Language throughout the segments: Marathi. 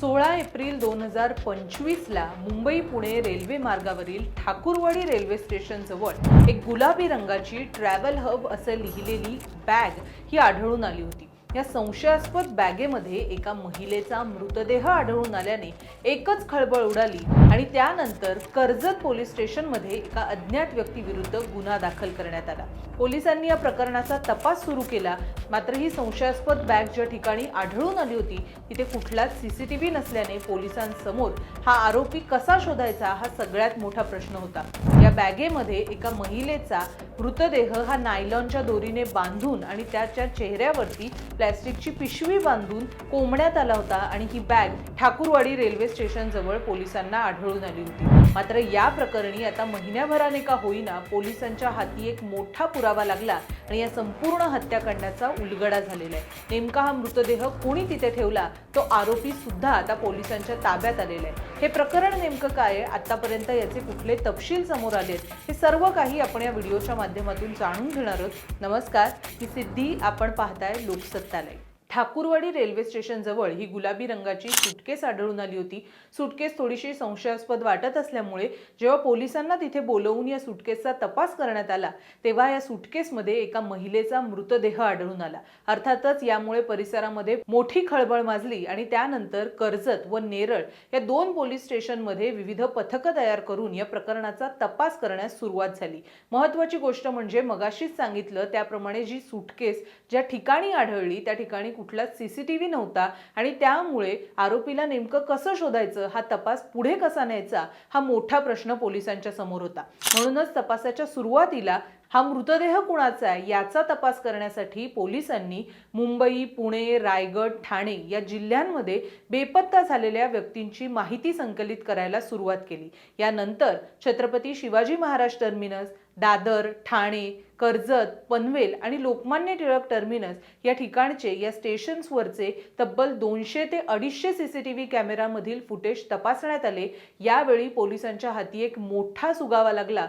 सोळा एप्रिल दोन हजार पंचवीसला मुंबई पुणे रेल्वे मार्गावरील ठाकूरवाडी रेल्वे स्टेशनजवळ एक गुलाबी रंगाची ट्रॅव्हल हब असं लिहिलेली बॅग ही आढळून आली होती. या संशयास्पद बॅगेमध्ये एका महिलेचा मृतदेह आढळून आल्याने एकच खळबळ उडाली आणि त्यानंतर कर्जत पोलीस स्टेशनमध्ये एका अज्ञात व्यक्तीविरुद्ध गुन्हा दाखल करण्यात आला. पोलिसांनी या प्रकरणाचा तपास सुरू केला. मात्र ही संशयास्पद बॅग ज्या ठिकाणी आढळून आली होती तिथे कुठलाच सीसीटीव्ही नसल्याने पोलिसांसमोर हा आरोपी कसा शोधायचा हा सगळ्यात मोठा प्रश्न होता. या बॅगेमध्ये एका महिलेचा मृतदेह हा नायलॉनच्या दोरीने बांधून आणि त्याच्या चेहऱ्यावरती प्लॅस्टिकची पिशवी बांधून कोंबण्यात आला होता आणि ही बॅग ठाकूरवाडी रेल्वे स्टेशनजवळ पोलिसांना आढळून आली होती. मात्र या प्रकरणी आता महिन्याभराने का होईना पोलिसांच्या हाती एक मोठा पुरावा लागला आणि या संपूर्ण हत्याकांडाचा उलगडा झालेला आहे. नेमका हा मृतदेह कोणी तिथे ठेवला? तो आरोपी सुद्धा आता पोलिसांच्या ताब्यात आलेला आहे. हे प्रकरण नेमकं काय आहे? आतापर्यंत याचे कुठले तपशील समोर आलेत हे सर्व काही आपण या व्हिडिओच्या माध्यमातून जाणून घेणार आहोत. नमस्कार मी सिद्धी. आपण पाहताय लोकसत्ता. ತಲೆ ठाकूरवाडी रेल्वे स्टेशनजवळ ही गुलाबी रंगाची सुटकेस आढळून आली होती. सुटकेस थोडीशी संशयास्पद वाटत असल्यामुळे जेव्हा पोलिसांना तिथे बोलवून या सुटकेसचा तपास करण्यात आला तेव्हा या सुटकेसमध्ये एका महिलेचा मृतदेह आढळून आला. अर्थातच यामुळे परिसरामध्ये मोठी खळबळ माजली आणि त्यानंतर कर्जत व नेरळ या दोन पोलीस स्टेशनमध्ये विविध पथकं तयार करून या प्रकरणाचा तपास करण्यास सुरुवात झाली. महत्वाची गोष्ट म्हणजे मगाशीच सांगितलं त्याप्रमाणे जी सुटकेस ज्या ठिकाणी आढळली त्या ठिकाणी कुठलाच सीसीटीव्ही नव्हता आणि त्यामुळे आरोपीला नेमकं कसं शोधायचं हा तपास पुढे कसा न्यायचा हा मोठा प्रश्न पोलिसांच्या समोर होता. म्हणूनच तपासाच्या सुरुवातीला हा मृतदेह कुणाचा आहे याचा तपास करण्यासाठी पोलिसांनी मुंबई पुणे रायगड ठाणे या जिल्ह्यांमध्ये बेपत्ता झालेल्या व्यक्तींची माहिती संकलित करायला सुरुवात केली. यानंतर छत्रपती शिवाजी महाराज टर्मिनस दादर ठाणे कर्जत पनवेल आणि लोकमान्य टिळक टर्मिनस या ठिकाणचे या स्टेशन्सवरचे तब्बल दोनशे ते अडीचशे सीसीटीव्ही कॅमेरामधील फुटेज तपासण्यात आले. यावेळी पोलिसांच्या हाती एक मोठा सुगावा लागला.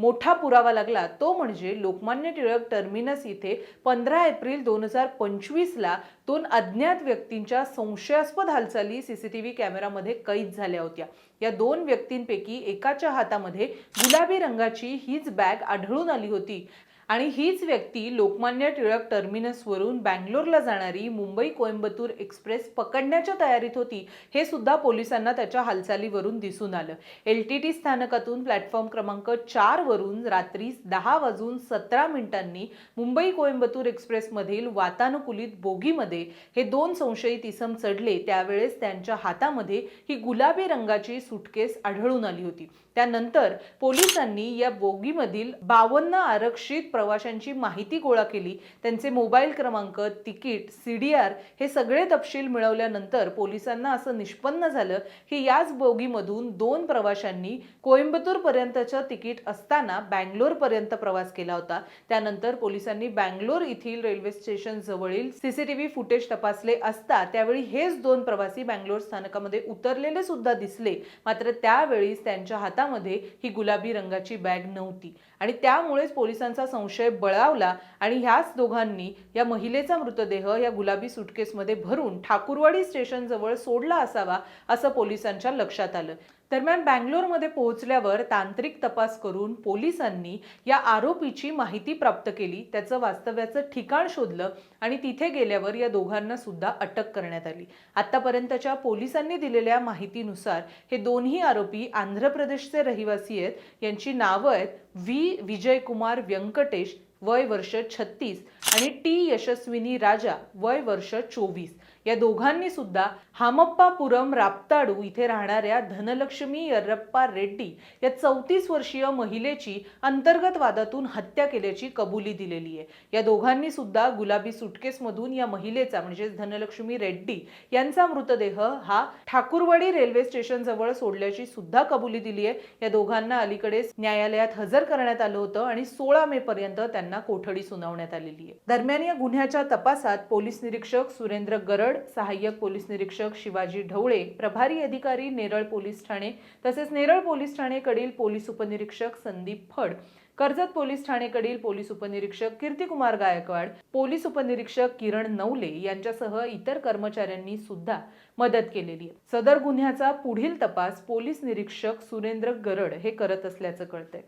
मोठा पुरावा लागला. तो म्हणजे लोकमान्य टिळक टर्मिनस इथे पंधरा एप्रिल दोन हजार पंचवीसला दोन अज्ञात व्यक्तींच्या संशयास्पद हालचाली सीसीटीव्ही कॅमेरामध्ये कैद झाल्या होत्या. या दोन व्यक्तींपैकी एकाच्या हातामध्ये गुलाबी रंगाची हीच बॅग आढळून आली होती. आणि हीच व्यक्ती लोकमान्य टिळक टर्मिनसवरून बँगलोरला जाणारी मुंबई कोइंबतूर एक्सप्रेस पकडण्याच्या तयारीत होती हे सुद्धा पोलिसांना त्याच्या हालचालीवरून दिसून आलं. एल टी टी स्थानकातून प्लॅटफॉर्म क्रमांक चारवरून रात्री दहा वाजून सतरा मिनिटांनी मुंबई कोइंबतूर एक्सप्रेसमधील वातानुकूलित बोगीमध्ये हे दोन संशयित इसम चढले. त्यावेळेस त्यांच्या हातामध्ये ही गुलाबी रंगाची सुटकेस आढळून आली होती. त्यानंतर पोलिसांनी या बोगीमधील बावन्न आरक्षित प्रवाशांची माहिती गोळा केली. त्यांचे मोबाईल क्रमांक तिकीट सी डी आर हे सगळे तपशील मिळवल्यानंतर पोलिसांना असं निष्पन्न झालं की याच बोगीमधून दोन प्रवाशांनी कोइंबतूरपर्यंतचं तिकीट असताना बँगलोरपर्यंत प्रवास केला होता. त्यानंतर पोलिसांनी बँगलोर येथील रेल्वे स्टेशन जवळील सीसीटीव्ही फुटेज तपासले असता त्यावेळी हेच दोन प्रवासी बँगलोर स्थानकामध्ये उतरलेले सुद्धा दिसले. मात्र त्यावेळीच त्यांच्या हातामध्ये ही गुलाबी रंगाची बॅग नव्हती. आणि त्यामुळेच पोलिसांचा संशय बळावला आणि ह्याच दोघांनी या महिलेचा मृतदेह या गुलाबी सुटकेसमध्ये भरून ठाकूरवाडी स्टेशन जवळ सोडला असावा असं पोलिसांच्या लक्षात आलं. दरम्यान बँगलोरमध्ये पोहोचल्यावर तांत्रिक तपास करून पोलिसांनी या आरोपीची माहिती प्राप्त केली. त्याचं वास्तव्याचं ठिकाण शोधलं आणि तिथे गेल्यावर या दोघांना सुद्धा अटक करण्यात आली. आतापर्यंतच्या पोलिसांनी दिलेल्या माहितीनुसार हे दोन्ही आरोपी आंध्र प्रदेशचे रहिवासी आहेत. यांची नावं आहेत व्ही. विजय कुमार व्यंकटेश वय वर्ष छत्तीस आणि टी. यशस्विनी राजा वय वर्ष चोवीस. या दोघांनी सुद्धा हामप्पापुरम राप्ताडू इथे राहणाऱ्या धनलक्ष्मी यर्रप्पा रेड्डी या चौतीस वर्षीय महिलेची अंतर्गत वादातून हत्या केल्याची कबुली दिलेली आहे. या दोघांनी सुद्धा गुलाबी सुटकेसमधून या महिलेचा म्हणजेच धनलक्ष्मी रेड्डी यांचा मृतदेह हा ठाकूरवाडी रेल्वे स्टेशन जवळ सोडल्याची सुद्धा कबुली दिली आहे. या दोघांना अलीकडेच न्यायालयात हजर करण्यात आलं होतं आणि सोळा मे पर्यंत त्यांना कोठडी सुनावण्यात आलेली आहे. दरम्यान या गुन्ह्याच्या तपासात पोलीस निरीक्षक सुरेंद्र गरड सहाय्यक पोलीस निरीक्षक शिवाजी ढवळे प्रभारी अधिकारी नेरळ पोलीस ठाणे तसेच नेरळ पोलीस ठाणेकडील पोलीस उपनिरीक्षक संदीप फड कर्जत पोलीस ठाणेकडील पोलीस उपनिरीक्षक कीर्तिकुमार गायकवाड पोलीस उपनिरीक्षक किरण नवले यांच्यासह इतर कर्मचाऱ्यांनी सुद्धा मदत केलेली आहे. सदर गुन्ह्याचा पुढील तपास पोलीस निरीक्षक सुरेंद्र गरड हे करत असल्याचं कळतंय.